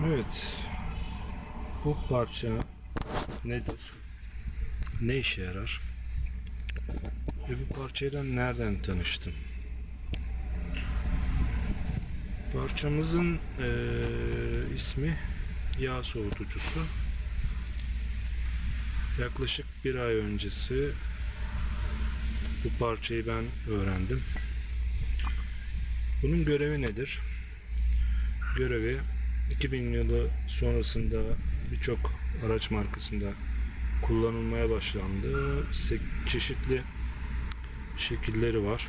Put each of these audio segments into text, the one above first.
Evet. Bu parça nedir? Ne işe yarar? Ve bu parçayla nereden tanıştım? Parçamızın eee, ismi yağ soğutucusu. Yaklaşık bir ay öncesi bu parçayı ben öğrendim. Bunun görevi nedir? Görevi 2000 yılı sonrasında birçok araç markasında kullanılmaya başlandı. Çeşitli şekilleri var.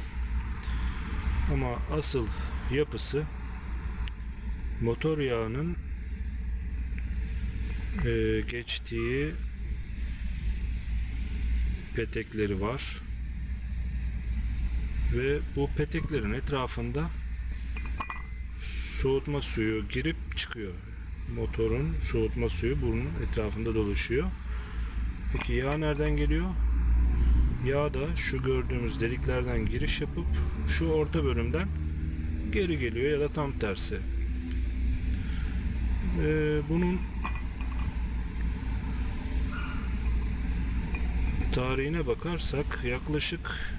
Ama asıl yapısı motor yağının e, geçtiği petekleri var. Ve bu peteklerin etrafında soğutma suyu girip çıkıyor. Motorun soğutma suyu bunun etrafında dolaşıyor. Peki yağ nereden geliyor? Yağ da şu gördüğümüz deliklerden giriş yapıp şu orta bölümden geri geliyor ya da tam tersi. Ee, bunun tarihine bakarsak yaklaşık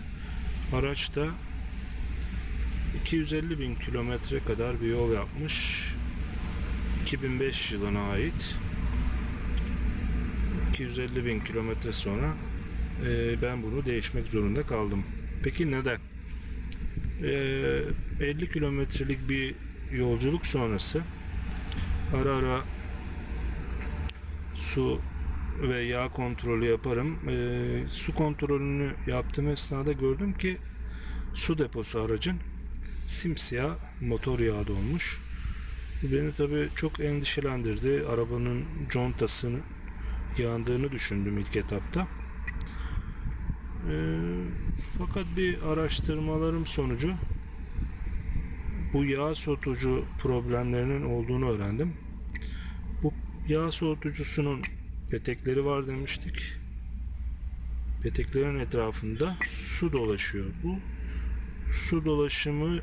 araçta 250 bin kilometre kadar bir yol yapmış. 2005 yılına ait. 250 bin kilometre sonra e, ben bunu değişmek zorunda kaldım. Peki neden? E, 50 kilometrelik bir yolculuk sonrası ara ara su ve yağ kontrolü yaparım. E, su kontrolünü yaptığım esnada gördüm ki su deposu aracın simsiyah motor yağı dolmuş. Bu beni tabi çok endişelendirdi. Arabanın contasını yandığını düşündüm ilk etapta. Ee, fakat bir araştırmalarım sonucu bu yağ soğutucu problemlerinin olduğunu öğrendim. Bu yağ soğutucusunun petekleri var demiştik. Peteklerin etrafında su dolaşıyor. Bu su dolaşımı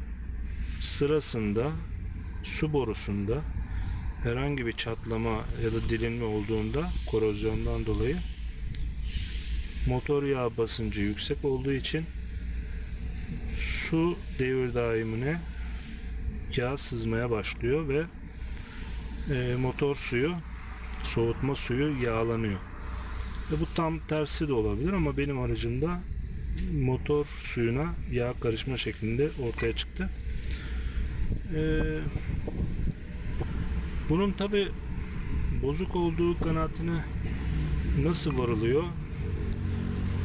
sırasında su borusunda herhangi bir çatlama ya da dilinme olduğunda korozyondan dolayı motor yağ basıncı yüksek olduğu için su devir daimine yağ sızmaya başlıyor ve e, motor suyu soğutma suyu yağlanıyor. Ve bu tam tersi de olabilir ama benim aracımda motor suyuna yağ karışma şeklinde ortaya çıktı. Ee, bunun tabi bozuk olduğu kanaatine nasıl varılıyor?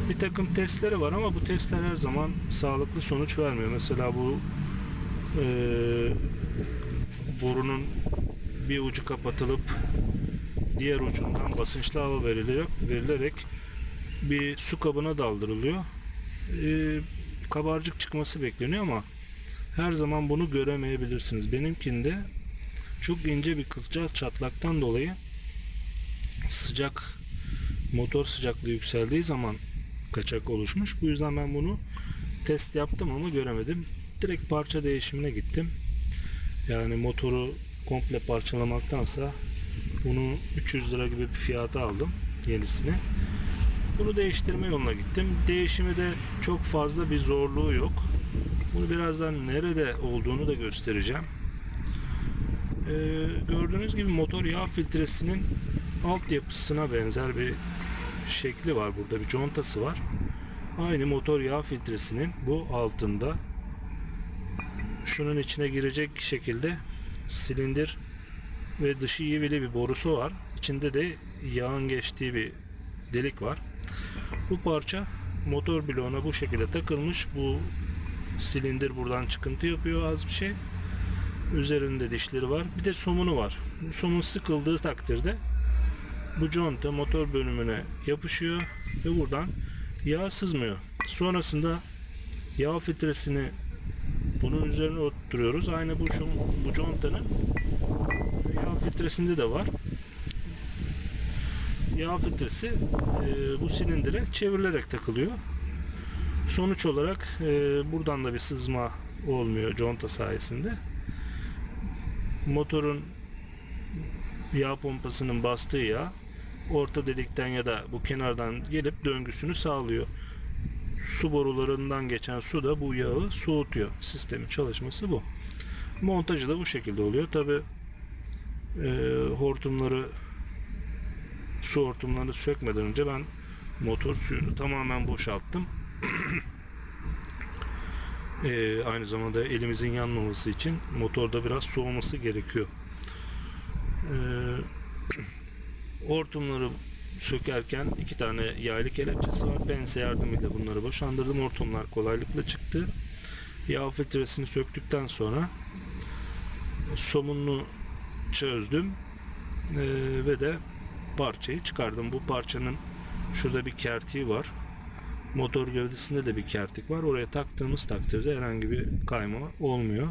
Bir takım testleri var ama bu testler her zaman sağlıklı sonuç vermiyor. Mesela bu e, borunun bir ucu kapatılıp diğer ucundan basınçlı hava verilerek, verilerek bir su kabına daldırılıyor. E, kabarcık çıkması bekleniyor ama her zaman bunu göremeyebilirsiniz. Benimkinde çok ince bir kılcal çatlaktan dolayı sıcak motor sıcaklığı yükseldiği zaman kaçak oluşmuş. Bu yüzden ben bunu test yaptım ama göremedim. Direkt parça değişimine gittim. Yani motoru komple parçalamaktansa bunu 300 lira gibi bir fiyata aldım yenisini. Bunu değiştirme yoluna gittim. Değişimi de çok fazla bir zorluğu yok. Bunu birazdan nerede olduğunu da göstereceğim. Ee, gördüğünüz gibi motor yağ filtresinin altyapısına benzer bir şekli var. Burada bir contası var. Aynı motor yağ filtresinin bu altında şunun içine girecek şekilde silindir ve dışı ivili bir borusu var. İçinde de yağın geçtiği bir delik var. Bu parça motor bloğuna bu şekilde takılmış. Bu silindir buradan çıkıntı yapıyor az bir şey. Üzerinde dişleri var. Bir de somunu var. Somun sıkıldığı takdirde bu conta motor bölümüne yapışıyor ve buradan yağ sızmıyor. Sonrasında yağ filtresini bunun üzerine oturtuyoruz. Aynı bu şu, bu contanın yağ filtresinde de var. Yağ filtresi e, bu silindire çevrilerek takılıyor. Sonuç olarak e, buradan da bir sızma olmuyor conta sayesinde. Motorun yağ pompasının bastığı yağ orta delikten ya da bu kenardan gelip döngüsünü sağlıyor. Su borularından geçen su da bu yağı soğutuyor. Sistemin çalışması bu. Montajı da bu şekilde oluyor. Tabi hortumları su hortumlarını sökmeden önce ben motor suyunu tamamen boşalttım. Ee, aynı zamanda elimizin yanmaması için motorda biraz soğuması gerekiyor. Ee, hortumları sökerken iki tane yaylı kelepçesi var. Pense yardımıyla bunları boşandırdım. Hortumlar kolaylıkla çıktı. Yağ filtresini söktükten sonra somununu çözdüm Ee, ve de parçayı çıkardım. Bu parçanın şurada bir kertiği var. Motor gövdesinde de bir kertik var. Oraya taktığımız takdirde herhangi bir kayma olmuyor.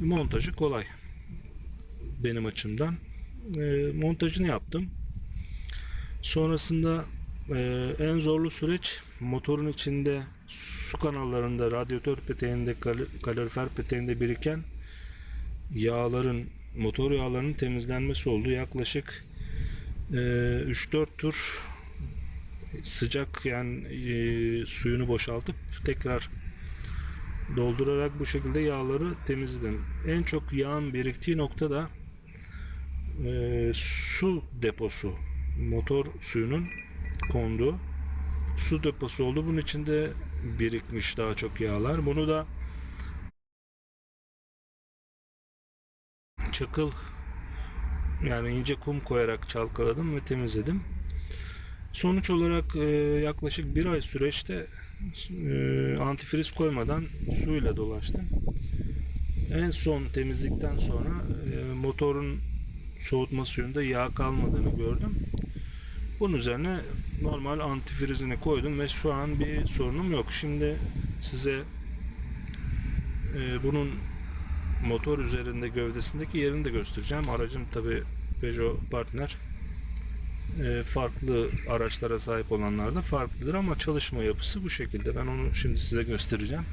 Montajı kolay. Benim açımdan. Ee, montajını yaptım. Sonrasında e, en zorlu süreç motorun içinde su kanallarında, radyatör peteğinde, kal- kalorifer peteğinde biriken yağların, motor yağlarının temizlenmesi oldu. Yaklaşık e, 3-4 tur sıcak yani e, suyunu boşaltıp tekrar doldurarak bu şekilde yağları temizledim. En çok yağın biriktiği nokta da e, su deposu. Motor suyunun konduğu su deposu oldu. Bunun içinde birikmiş daha çok yağlar. Bunu da çakıl yani ince kum koyarak çalkaladım ve temizledim. Sonuç olarak e, yaklaşık bir ay süreçte e, antifriz koymadan suyla dolaştım. En son temizlikten sonra e, motorun soğutma suyunda yağ kalmadığını gördüm. Bunun üzerine normal antifrizini koydum ve şu an bir sorunum yok. Şimdi size e, bunun motor üzerinde gövdesindeki yerini de göstereceğim. Aracım tabi Peugeot Partner. E, farklı araçlara sahip olanlar da farklıdır ama çalışma yapısı bu şekilde. Ben onu şimdi size göstereceğim.